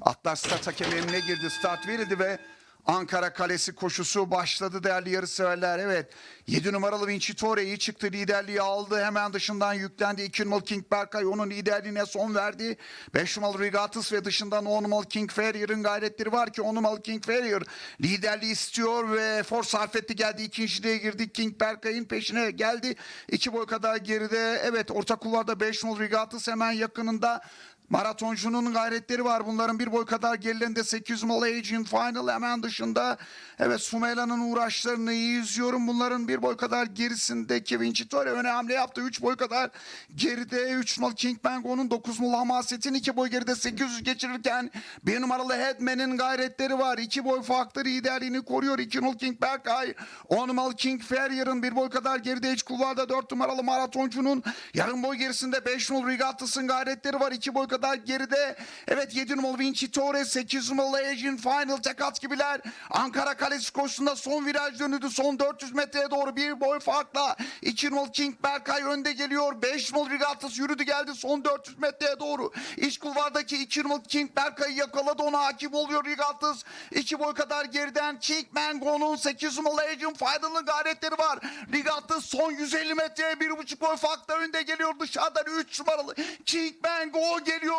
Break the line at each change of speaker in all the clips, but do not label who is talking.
Atlar start hakemliğine girdi. Start verildi ve Ankara Kalesi koşusu başladı değerli yarışseverler. Evet 7 numaralı Vincitore iyi çıktı liderliği aldı. Hemen dışından yüklendi. 2 numaralı King Berkay onun liderliğine son verdi. 5 numaralı Regatus ve dışından 10 numaralı King Farrier'ın gayretleri var ki 10 numaralı King Farrier liderliği istiyor ve for sarf etti geldi. ikinciliğe girdi. King Berkay'ın peşine geldi. 2 boy kadar geride. Evet orta kulvarda 5 numaralı Regatus hemen yakınında. Maratoncunun gayretleri var. Bunların bir boy kadar gerilerinde 800 numaralı Agent Final hemen dışında. Evet Sumela'nın uğraşlarını iyi izliyorum. Bunların bir boy kadar gerisindeki Vincitore öne hamle yaptı. 3 boy kadar geride 3 numaralı King Mango'nun 9 numaralı Hamaset'in 2 boy geride 800 geçirirken 1 numaralı Headman'in gayretleri var. 2 boy farklı liderliğini koruyor. 2 numaralı King Berkay 10 numaralı King Farrier'ın bir boy kadar geride iç kulvarda 4 numaralı maratoncunun yarım boy gerisinde 5 numaralı Regattas'ın gayretleri var. 2 boy kadar geride. Evet 7 numaralı Vincitore 8 numaralı Asian Final Tekat gibiler. Ankara Kalesi koşusunda son viraj dönüldü. Son 400 metreye doğru bir boy farkla. 2 numaralı King Berkay önde geliyor. 5 numaralı Regattas yürüdü geldi son 400 metreye doğru. İç kulvardaki 2 numaralı King Berkay'ı yakaladı ona hakim oluyor Regattas. 2 boy kadar geriden King Mango'nun 8 numaralı Asian Final'ın gayretleri var. Regattas son 150 metreye 1,5 boy farkla önde geliyor. Dışarıdan 3 numaralı King Mango geliyor.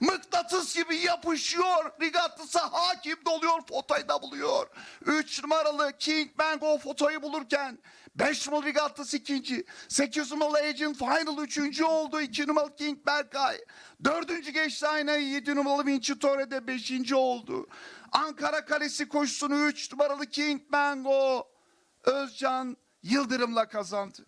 Mıknatıs gibi yapışıyor. Regattas'a hakim doluyor. Fotoyu da buluyor. 3 numaralı King Mango fotoyu bulurken 5 numaralı Regattas ikinci. 8 numaralı Agent Final üçüncü oldu. 2 numaralı King Berkay. Dördüncü geçti aynı 7 numaralı Vincitore de beşinci oldu. Ankara Kalesi koşusunu 3 numaralı King Mango Özcan Yıldırım'la kazandı.